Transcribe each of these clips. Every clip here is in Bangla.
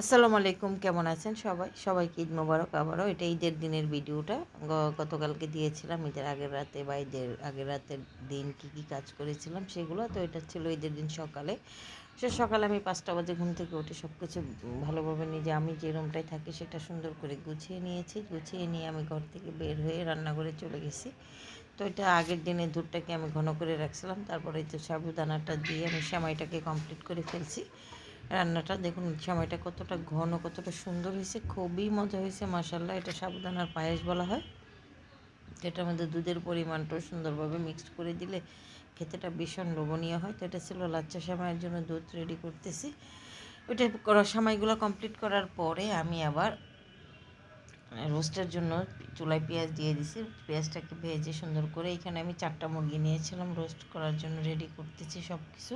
আসসালামু আলাইকুম, কেমন আছেন সবাই? সবাইকে ঈদ মোবারক আবারও। এটা ঈদের দিনের ভিডিওটা। গতকালকে দিয়েছিলাম ঈদের আগের রাতে বা ঈদের আগের রাতের দিন কি কি কাজ করেছিলাম সেগুলো। তো এটা ছিল ঈদের দিন সকালে। সে সকালে আমি পাঁচটা বাজে ঘুম থেকে উঠে সব কিছু ভালোভাবে নিজে আমি যে রুমটায় থাকি সেটা সুন্দর করে গুছিয়ে নিয়েছি। গুছিয়ে নিয়ে আমি ঘর থেকে বের হয়ে রান্নাঘরে চলে গেছি। তো এটা আগের দিনের দুধটাকে আমি ঘন করে রাখছিলাম। তারপরে তো সাবুদানাটা দিয়ে আমি সেমাইটাকে কমপ্লিট করে ফেলছি। রান্নাটা দেখুন, সময়টা কতটা ঘন, কতটা সুন্দর হয়েছে, খুবই মজা হয়েছে মাসাল্লাহ এটা সাবুদানার পায়েস বলা হয়। এটার মধ্যে দুধের পরিমাণটাও সুন্দরভাবে মিক্সড করে দিলে খেতেটা ভীষণ লোভনীয় হয়। তো এটা ছিল লাচ্চা সামাইয়ের জন্য দুধ রেডি করতেছি। ওইটা সামাইগুলো কমপ্লিট করার পরে আমি আবার রোস্টের জন্য চুলায় পেঁয়াজ দিয়ে দিছি। পেঁয়াজটাকে ভেজে সুন্দর করে এখানে আমি চারটা মুরগি নিয়েছিলাম রোস্ট করার জন্য রেডি করতেছি সব কিছু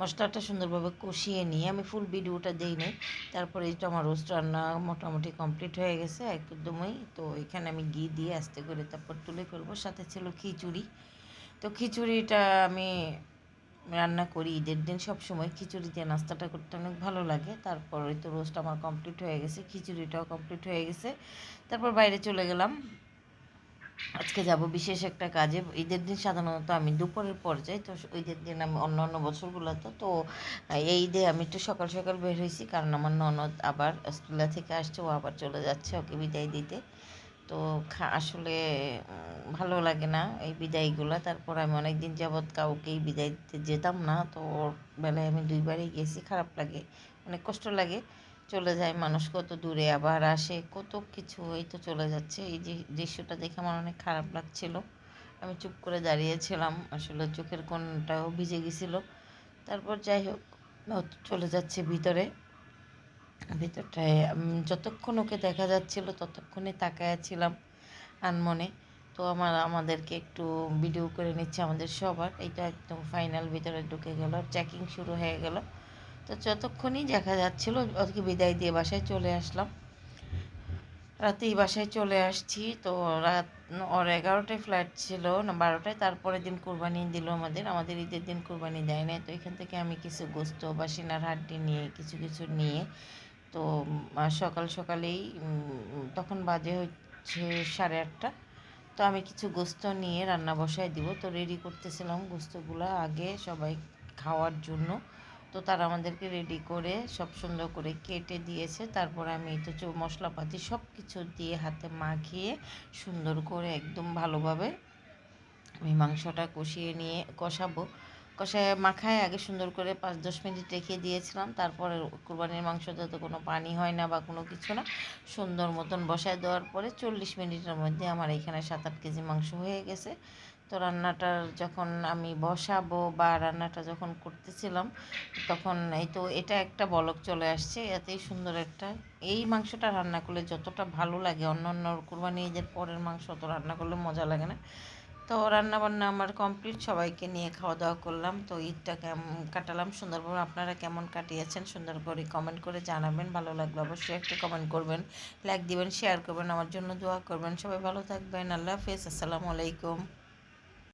মশলাটা সুন্দরভাবে কষিয়ে নিয়ে আমি ফুল ভিডিওটা দিই নাই। তারপরে এটা আমার রোস্ট রান্না মোটামুটি কমপ্লিট হয়ে গেছে একদমই। তো এখানে আমি ঘি দিয়ে আস্তে করে তারপর তুলে ফেলব। সাথে ছিল খিচুড়ি। তো খিচুড়িটা আমি রান্না করি, ঈদের দিন সব সময় খিচুড়ি দিয়ে নাস্তাটা করতে অনেক ভালো লাগে। তারপর তো রোস্ট আমার কমপ্লিট হয়ে গেছে, খিচুড়িটাও কমপ্লিট হয়ে গেছে। তারপর বাইরে চলে গেলাম। আজকে যাব বিশেষ একটা কাজে। ঈদের দিন সাধারণত আমি দুপুরের পর যাই তো ঈদের দিন আমি অন্য অন্য বছরগুলোতে, তো এই ঈদে আমি একটু সকাল সকাল বের হয়েছি, কারণ আমার ননদ আবার অস্ট্রেলিয়া থেকে আসছে, ও আবার চলে যাচ্ছে ওকে বিদায় দিতে। তো আসলে ভালো লাগে না এই বিদায়গুলো। তারপর আমি অনেক দিন যাবৎ কাউকেই বিদায় দিতে যেতাম না। তো ওর বেলায় আমি দুইবারই গেছি, খারাপ লাগে, অনেক কষ্ট লাগে। চলে যায় মানুষ কত দূরে আবার আসে, কত কিছু এই তো চলে যাচ্ছে। এই যে, দৃশ্যটা দেখে আমার অনেক খারাপ লাগছিল। আমি চুপ করে দাঁড়িয়েছিলাম, আসলে চোখের কোণটাও ভিজে গেছিল। তারপর যাই হোক চলে যাচ্ছে ভিতরে। ভিতরটায় যতক্ষণ ওকে দেখা যাচ্ছিল ততক্ষণে তাকায়া ছিলাম আনমনে। তো আমার, আমাদেরকে একটু ভিডিও করে নিচ্ছে আমাদের সবার। এটা একদম ফাইনাল ভিতরে ঢুকে গেল চেকিং শুরু হয়ে গেল। তো যতক্ষণই দেখা যাচ্ছিল ওকে বিদায় দিয়ে বাসায় চলে আসলাম। রাতেই বাসায় চলে আসছি। তো রাত, ওর এগারোটায় ফ্লাইট ছিল, না, বারোটায়। তারপরের দিন কোরবানি দিল আমাদের। আমাদের ঈদের দিন কোরবানি দেয় না তো এখান থেকে আমি কিছু গোস্ত বা সিনার হাড্ডি নিয়ে, কিছু কিছু নিয়ে তো সকাল সকালেই তখন বাজে হচ্ছে সাড়ে আটটা। তো আমি কিছু গোস্ত নিয়ে রান্না বসায় দিব। তো রেডি করতেছিলাম গোস্তগুলো আগে সবাই খাওয়ার জন্য। তো তারা আমাদেরকে রেডি করে সব সুন্দর করে কেটে দিয়েছে। তারপর আমি তো মশলাপাতি সব কিছু দিয়ে হাতে মাখিয়ে সুন্দর করে একদম ভালোভাবে আমি মাংসটা কষিয়ে নিয়ে কষাবো। কষায় মাখায় আগে সুন্দর করে পাঁচ দশ মিনিট রেখে দিয়েছিলাম। তারপরে কোরবানির মাংস যাতে কোনো পানি হয় না বা কোনো কিছু না। সুন্দর মতন বসায় দেওয়ার পরে চল্লিশ মিনিটের মধ্যে আমার এখানে সাত আট কেজি মাংস হয়ে গেছে। তো রান্নাটার যখন আমি বসাবো বা রান্নাটা যখন করতেছিলাম, তখন এই তো এটা একটা বলক চলে আসছে। এতেই সুন্দর একটা, এই মাংসটা রান্না করলে যতটা ভালো লাগে অন্য অন্য কোরবানি ঈদের পরের মাংস অত রান্না করলে মজা লাগে না। তো রান্না বান্না আমার কমপ্লিট, সবাইকে নিয়ে খাওয়া দাওয়া করলাম। তো ঈদটা কেমন কাটালাম সুন্দরবন। আপনারা কেমন কাটিয়েছেন সুন্দর করে কমেন্ট করে জানাবেন। ভালো লাগল অবশ্যই একটা কমেন্ট করবেন। লাইক দিবেন শেয়ার করবেন। আমার জন্য দোয়া করবেন। সবাই ভালো থাকবেন। আল্লাহ হাফেজ। আসসালামু আলাইকুম।